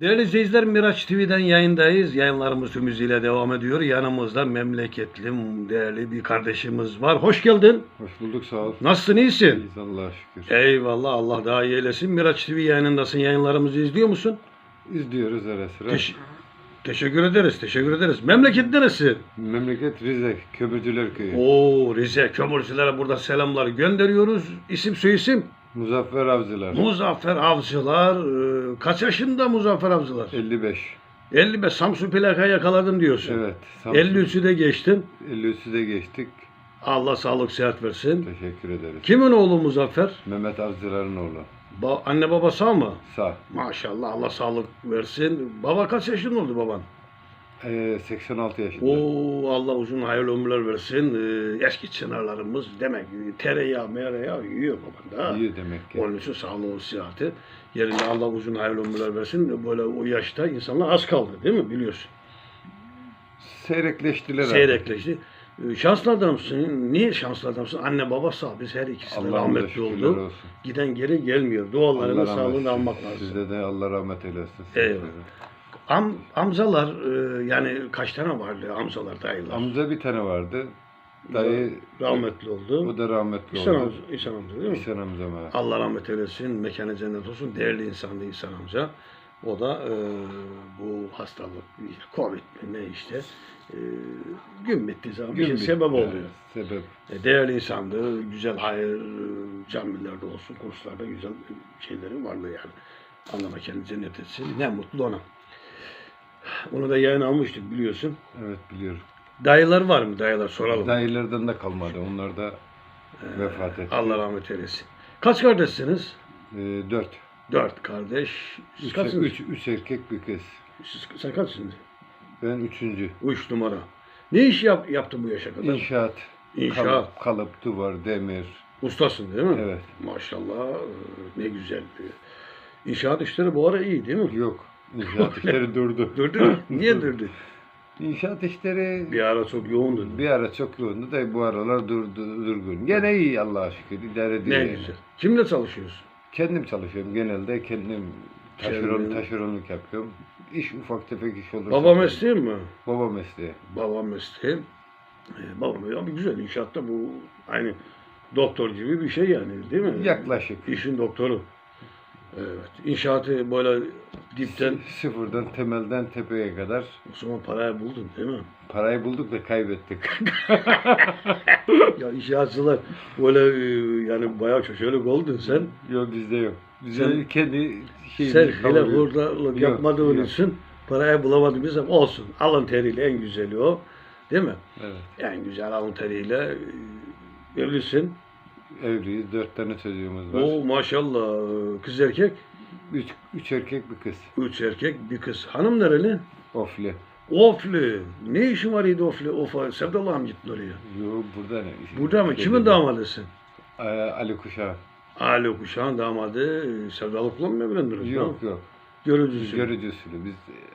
Değerli izleyiciler Miraç TV'den yayındayız. Yayınlarımız tüm hızıyla devam ediyor. Yanımızda memleketlim değerli bir kardeşimiz var. Hoş geldin. Hoş bulduk sağ ol. Nasılsın iyisin? İyiyiz Allah'a şükür. Eyvallah Allah daha iyi eylesin. Miraç TV yayınındasın. Yayınlarımızı izliyor musun? İzliyoruz ara sıra. Teş- teşekkür ederiz. Teşekkür ederiz. Memleket neresi? Memleket Rize, Kömürcüler Köyü. Oo Rize kömürcülere burada selamlar gönderiyoruz. İsim soyisim? Muzaffer Avcılar. Muzaffer Avcılar. Ee, Kaç yaşında Muzaffer Avcılar? 55. 55 Samsun plaka yakaladım diyorsun. Evet. Samsun. 53'ü de geçtin. 53'ü de geçtik. Allah sağlık sıhhat versin. Teşekkür ederiz. Kimin oğlu Muzaffer? Mehmet Avcılar'ın oğlu. Ba- anne baba sağ mı? Sağ. Maşallah Allah sağlık versin. Baba kaç yaşında oldu baban? Ee, 86 yaşında. Oo Allah uzun hayırlı ömürler versin. Ee, eski çınarlarımız demek ki tereyağı mereyağı yiyor baban da. İyi demek ki. Onun için sağlığı sıhhati. Yerinde Allah uzun hayırlı ömürler versin. Böyle o yaşta insanlar az kaldı değil mi biliyorsun? Seyrekleştiler. Seyrekleşti. Ee, Şanslı adamsın. Niye şanslı adamsın? Anne baba sağ. Biz her ikisi de rahmetli oldu. olsun. Giden geri gelmiyor. Dualarını, Allah rahmet sağlığını eylesin. almak lazım. Size de Allah rahmet eylesin. Eyvallah. Am, amcalar e, yani kaç tane vardı amcalar dayılar? Amca bir tane vardı. Dayı rahmetli oldu. o da rahmetli İhsan oldu. amca, İhsan amca değil mi? İhsan amcam evet. Allah rahmet eylesin, mekanı cennet olsun. Değerli insandı İhsan amca. O da e, bu hastalık, Covid mi ne işte e, gün bittiği zaman bir şey Gün sebep oluyor. Evet, sebep. E, değerli insandı, güzel hayır e, camilerde olsun, kurslarda güzel şeyleri vardı yani. Allah mekanı cennet etsin. Ne mutlu ona. Onu da yayın almıştık biliyorsun. Evet biliyorum. Dayılar var mı? Dayılar soralım. Dayılardan da kalmadı. Onlar da Ee, vefat etti. Allah rahmet eylesin. Kaç kardeşsiniz? Ee, dört. Dört kardeş. Siz Üç, kaçsınız? üç, üç erkek bir kız. Siz, sen kaçsınız? Ben üçüncü. Üç numara. Ne iş yap, yaptın bu yaşa kadar? İnşaat. İnşaat. Kalıp, kalıp, duvar, demir. Ustasın değil mi? Evet. Maşallah ne güzel. İnşaat işleri bu ara iyi değil mi? Yok. İnşaat işleri durdu. Durdu mu? Niye durdu? İnşaat işleri Bir ara çok yoğundu. bir ara çok yoğundu da bu aralar durdu, durgun. Gene iyi Allah'a şükür. idare ediyor. Ne yani. güzel. Kimle çalışıyorsun? Kendim çalışıyorum genelde. Kendim taşeron, taşeronluk yapıyorum. İş ufak tefek iş olursa. Baba mesleğin mi? Baba mesleği. Baba mesleği. Ee, ya bir güzel inşaatta bu aynı doktor gibi bir şey yani değil mi? Yaklaşık. İşin doktoru. Evet. İnşaatı böyle dipten Sıfırdan, temelden tepeye kadar o zaman parayı buldun değil mi? parayı bulduk da kaybettik. ya inşaatçılar böyle e, yani bayağı köşelik oldun sen. yok bizde yok. Bizde Sen- kendi Sen şeyimizi hele Yok, yapmadığın yok. için parayı bulamadığımız zaman olsun. Alın teriyle en güzeli o. Değil mi? Evet. En güzel alın teriyle e, evlisin. Evliyiz. Dört tane çocuğumuz var. Oo maşallah. Kız erkek. Üç, üç erkek bir kız. Üç erkek bir kız. Hanım nereli? Ofli. Ofli. Ne işin var idi Ofli? Ofa. Sevdallah mı gittin oraya? Yo burada ne? Burada mı? Kimin dedi. damadısın? Ee, Ali Kuşağı. Ali Kuşağın damadı. e, Sevdalıkla mı evlendiniz? Yok yok. Biz Görücüsün. görücü usulü. Biz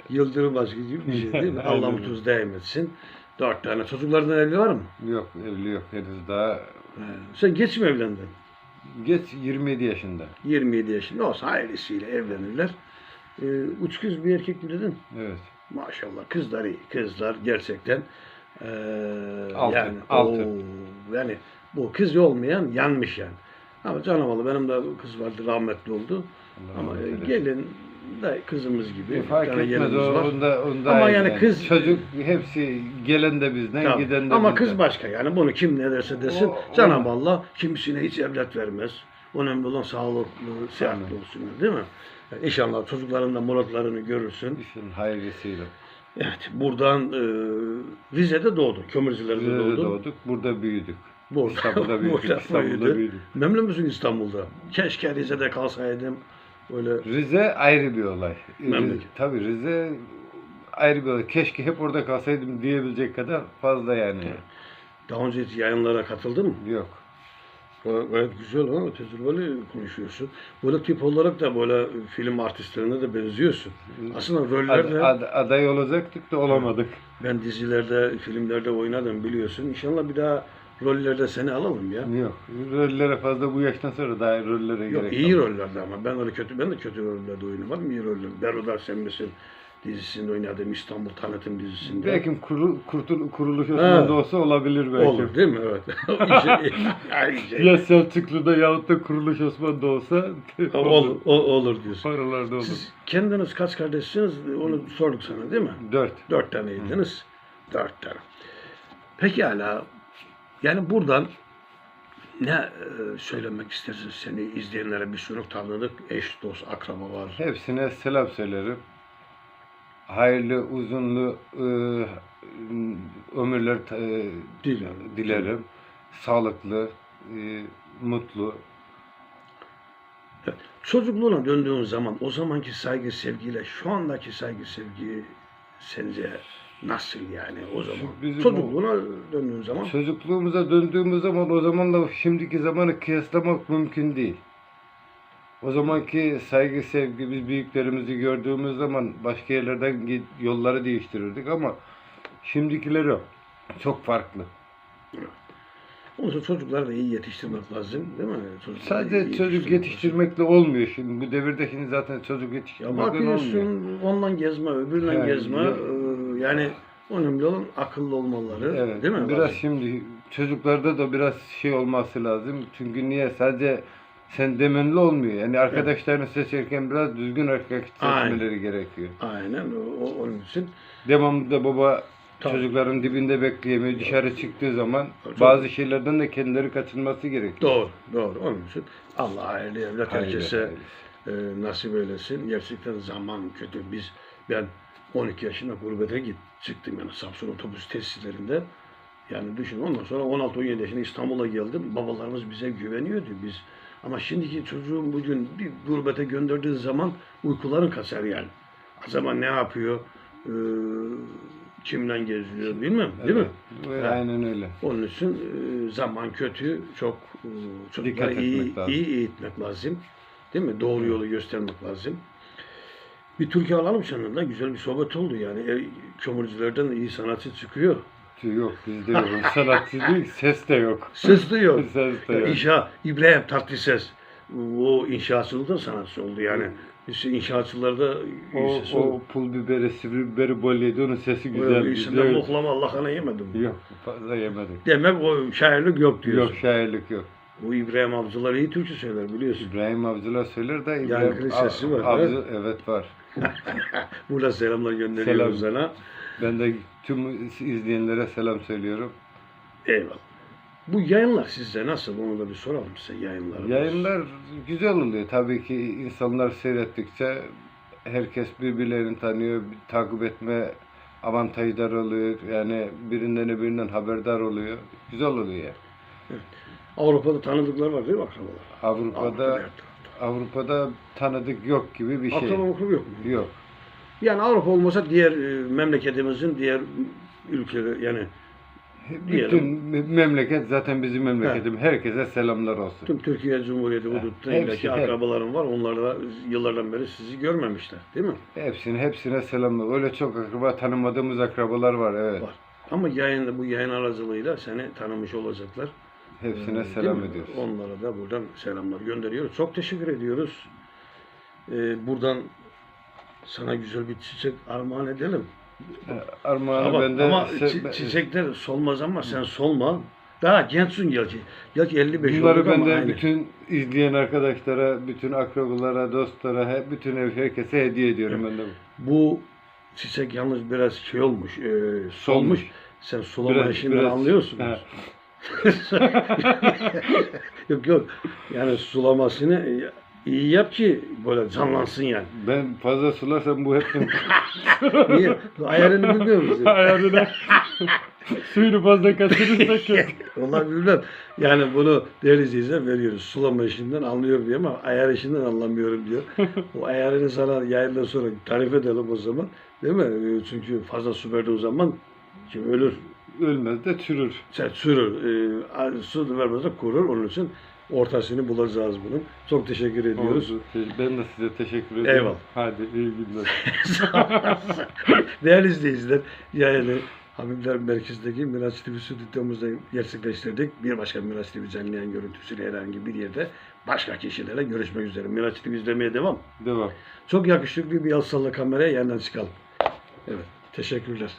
Yıldırım aşkı gibi bir şey değil mi? Allah tuz daim etsin. Dört tane çocuklardan evli var mı? yok evli yok. Henüz daha He. Sen geç mi evlendin? geç 27 yaşında. 27 yaşında olsa ailesiyle evlenirler. Ee, üç kız bir erkek mi dedin? Evet. Maşallah kızlar iyi. Kızlar gerçekten ee, Altı, yani altı. oo, yani bu kız olmayan yanmış yani. Ama canavarlı benim de kız vardı rahmetli oldu. Allah Ama e, gelin de kızımız gibi. E, fark etmez o, var. onda, onda Ama yani kız- çocuk hepsi gelen de bizden Tamam. giden de Ama bizden. kız başka yani bunu kim ne derse desin. O- Cenab-ı Allah kimisine hiç evlat vermez. Önemli olan sağlıklı, sıhhatli Aynen. olsunlar değil mi? Yani inşallah çocukların da muratlarını görürsün. İşin hayırlısıyla. Evet buradan e, Rize'de doğdun. Kömürcülerde Rize'de doğdun. doğduk. Burada büyüdük. Burada, İstanbul'da büyüdük. burada İstanbul'da büyüdük. Memnun musun İstanbul'da? Keşke Rize'de kalsaydım. Böyle Rize ayrı bir olay. Memleket. Rize, tabii Rize ayrı bir olay. Keşke hep orada kalsaydım diyebilecek kadar fazla yani. daha önce hiç yayınlara katıldın mı? Yok. Gayet güzel ha, tecrübeli konuşuyorsun. Böyle tip olarak da böyle film artistlerine de benziyorsun. Aslında Ad, rollerde ad- aday olacaktık da olamadık. ben dizilerde, filmlerde oynadım biliyorsun. İnşallah bir daha rollerde seni alalım ya. Yok. Rollere fazla bu yaştan sonra daha rollere Yok gerek iyi rollerde ama ben öyle kötü ben de kötü rollerde oynamadım iyi roller. Berudar Sen misin dizisinde oynadım İstanbul Tanıtım dizisinde. Belki kurul, kurtul, kuruluş Ha. Osmanlı'da olsa olabilir belki. Olur değil mi? Evet. Aynı şey. Ya Selçuklu'da yahut da kuruluş Osmanlı'da olsa olur, o- olur diyorsun. Paralarda olur. Siz kendiniz kaç kardeşsiniz? Onu sorduk sana değil mi? Dört. Dört taneydiniz. Dört tane. Pekala. Yani buradan ne e, söylemek istersin seni izleyenlere bir sürü tanıdık, eş, dost, akraba var. Hepsine selam söylerim. Hayırlı, uzunlu e, ömürler e, Dilerim. dilerim. Sağlıklı, e, mutlu. Çocukluğuna döndüğün zaman o zamanki saygı sevgiyle şu andaki saygı sevgi sence nasıl yani o zaman? Bizim Çocukluğuna döndüğün zaman Çocukluğumuza döndüğümüz zaman o zamanla şimdiki zamanı kıyaslamak mümkün değil. O zamanki saygı, sevgi, biz büyüklerimizi gördüğümüz zaman başka yerlerden yolları değiştirirdik ama şimdikileri çok farklı. onun için çocukları da iyi yetiştirmek lazım değil mi? Çocukları Sadece iyi çocuk yetiştirmek lazım. yetiştirmekle olmuyor şimdi. Bu devirde şimdi zaten çocuk yetiştirmekle olmuyor. bakıyorsun ondan gezme, öbüründen He, gezme. ya- yani önemli olan akıllı olmaları. Evet. Değil mi? Biraz Bazı- şimdi çocuklarda da biraz şey olması lazım. Çünkü niye? Sadece sen demenli olmuyor. Yani arkadaşlarını seçerken biraz düzgün Aynen. seçmeleri gerekiyor. Aynen o, onun için. Devamlı da baba Tabii. çocukların dibinde bekleyemiyor. Dışarı çıktığı zaman Çok- bazı şeylerden de kendileri kaçınması gerekiyor. Doğru, doğru. Onun için Allah hayırlı evlat Hayırlı, herkese hayırlı. e, nasip eylesin. Gerçekten zaman kötü. Biz ben 12 yaşında gurbete git çıktım yani Samsun otobüs tesislerinde. Yani düşün ondan sonra 16-17 yaşında İstanbul'a geldim. Babalarımız bize güveniyordu biz. Ama şimdiki çocuğun bugün bir gurbete gönderdiğin zaman uykuların kaçar yani. O zaman ne yapıyor? Ee, kimden geziyor bilmem değil mi? Evet, Ha. Aynen öyle. Onun için e, zaman kötü, çok e, çocukları Dikkat iyi, iyi eğitmek lazım. Değil mi? Doğru yolu göstermek lazım. Bir Türkiye alalım seninle. Güzel bir sohbet oldu yani. E, kömürcülerden iyi sanatçı çıkıyor. Yok bizde yok. Sanatçı değil, ses de yok. Ses de yok. ses de yok. İnşa, İbrahim Tatlıses. O inşaatçılıkta sanatçı oldu yani. İşte inşaatçılarda O, sesi o pul biberi, sivri biberi bol yedi. Onun sesi güzel. güzel. İçinden muhlama Allah'ına yemedim. Yok fazla yemedik. Demek o şairlik yok diyorsun. Yok şairlik yok. Bu İbrahim Avcılar iyi Türkçe söyler biliyorsun. İbrahim Avcılar söyler de İbrahim Yankılı sesi var, Avcı, evet var. Burada selamlar gönderiyoruz Selam. sana. Ben de tüm izleyenlere selam söylüyorum. Eyvallah. Bu yayınlar sizde nasıl? Onu da bir soralım size yayınlar. Yayınlar güzel oluyor. Tabii ki insanlar seyrettikçe herkes birbirlerini tanıyor, takip etme avantajları oluyor. Yani birinden öbüründen haberdar oluyor. Güzel oluyor yani. Avrupa'da tanıdıklar var değil mi akrabalar? Avrupa'da Avrupa'da. Avrupa'da tanıdık yok gibi bir şey. Akraba okul yok mu? Yok. Yani Avrupa olmasa diğer e, memleketimizin diğer ülkeler yani Bütün memleket zaten bizim memleketimiz. Herkese selamlar olsun. tüm Türkiye Cumhuriyeti hudutunda hepsi, illaki hep. akrabaların var. Onlar da yıllardan beri sizi görmemişler değil mi? Hepsine hepsine selamlar. Öyle çok akraba tanımadığımız akrabalar var evet. Var. Ama yayın, bu yayın aracılığıyla seni tanımış olacaklar. Hepsine Ee, selam ediyoruz. Onlara da buradan selamlar gönderiyoruz. Çok teşekkür ediyoruz. Ee, buradan sana güzel bir çiçek armağan edelim. Armağanı ama ben de ama çi- çiçekler solmaz ama sen solma. Daha gençsin gerçi. Gerçi 55 Bunları ben de aynı. bütün izleyen arkadaşlara, bütün akrabalara, dostlara, hep bütün ev herkese hediye ediyorum ben de. Bu çiçek yalnız biraz şey olmuş, e, solmuş. Sen sulama Biraz- işinden biraz- anlıyorsun. He. yok yok. Yani sulamasını iyi yap ki böyle canlansın yani. Ben fazla sularsam bu hepsini Niye? Ayarını bilmiyor musun? ayarına suyunu fazla kaçırırsa kötü. Onlar bilmem. Yani bunu değerli izleyiciler veriyoruz. Sulama işinden anlıyorum diyor ama ayar işinden anlamıyorum diyor. O ayarını sana yayından sonra tarif edelim o zaman. Değil mi? Çünkü fazla su verdiğin zaman kim ölür. Ölmez de çürür. Sen sürür. E, su vermezse kurur. Onun için ortasını bulacağız bunun. Çok teşekkür ediyoruz. Oldu. Ben de size teşekkür ederim. Eyvallah. Hadi iyi günler. Değerli izleyiciler, yayını Habibler Merkez'deki Miraç TV stüdyomuzda gerçekleştirdik. Bir başka Miraç TV canlı yayın görüntüsüyle herhangi bir yerde başka kişilerle görüşmek üzere. Miraç TV izlemeye devam. Devam. Çok yakışıklı bir el salla kameraya yandan çıkalım. Evet. Teşekkürler.